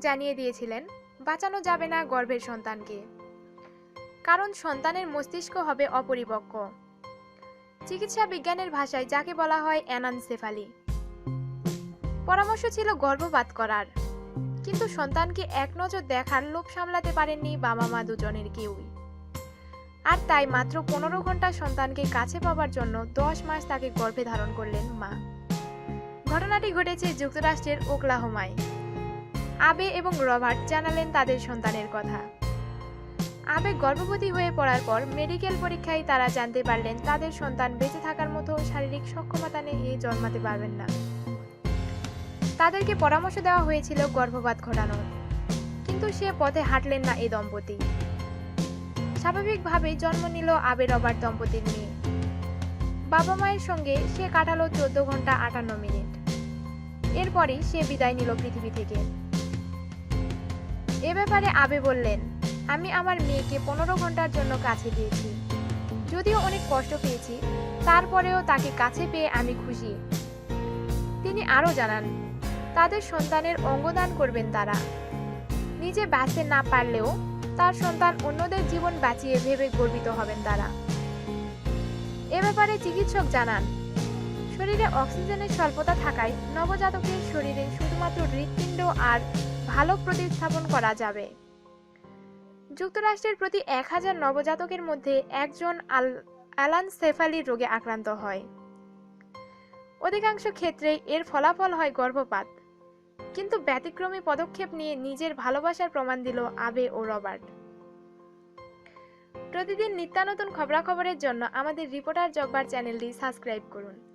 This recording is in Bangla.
জানিয়ে দিয়েছিলেন, বাঁচানো যাবে না গর্ভের সন্তানকে। কারণ সন্তানের মস্তিষ্ক হবে অপরিপক্ক। চিকিৎসা বিজ্ঞানের ভাষায় যাকে বলা হয় অ্যানানসেফালি। পরামর্শ ছিল গর্ভপাত করার। কিন্তু সন্তানকে এক নজর দেখার লোভ সামলাতে পারেননি বাবা মা দুজনের কেউই। আর তাই মাত্র পনেরো ঘণ্টা সন্তানকে কাছে পাওয়ার জন্য দশ মাস তাকে গর্ভে ধারণ করলেন মা। ঘটনাটি ঘটেছে যুক্তরাষ্ট্রের ওকলাহোমায়। আবে এবং রবার্ট জানালেন তাদের সন্তানের কথা। আবে গর্ভবতী হয়ে পড়ার পর মেডিকেল পরীক্ষায় তারা জানতে পারলেন তাদের সন্তান বেঁচে থাকার মতো শারীরিক সক্ষমতা নিয়ে জন্মাতে পারবেন না। তাদেরকে পরামর্শ দেওয়া হয়েছিল গর্ভপাত ঘটানোর। কিন্তু সে পথে হাঁটলেন না এই দম্পতি। স্বাভাবিকভাবেই জন্ম নিল আবে রবার্ট দম্পতির মেয়ে। বাবা মায়ের সঙ্গে সে কাটালো চোদ্দ ঘণ্টা আটান্ন মিনিট। এরপরই সে বিদায় নিল পৃথিবী থেকে। এ ব্যাপারে আবে বললেন, আমি আমার মেয়েকে পনেরো ঘণ্টার জন্য কাছে পেয়েছি যদিও অনেক কষ্ট পেয়েছি, তারপরেও তাকে কাছে পেয়ে আমি খুশি। তিনি আরও জানান, তাদের সন্তানের অঙ্গদান করবেন তারা। নিজে বাঁচতে না পারলেও তার সন্তান অন্যদের জীবন বাঁচিয়ে ভেবে গর্বিত হবেন তারা। এ ব্যাপারে চিকিৎসক জানান শরীরে অক্সিজেনের স্বল্পতা থাকায় নবজাতকের শরীরে শুধুমাত্র হৃৎপিণ্ড আর ভালো প্রতিস্থাপন করা যাবে। যুক্তরাষ্ট্রের প্রতি এক হাজার নবজাতকের মধ্যে একজন আল, অ্যালানসেফালি রোগে আক্রান্ত হয়। অধিকাংশ ক্ষেত্রেই এর ফলাফল হয় গর্ভপাত। কিন্তু ব্যতিক্রমী পদক্ষেপ নিয়ে নিজের ভালোবাসার প্রমাণ দিল আবে ও রবার্ট। প্রতিদিন নিত্যানতুন খবরাখবরের জন্য আমাদের রিপোর্টার জব্বার চ্যানেলটি সাবস্ক্রাইব করুন।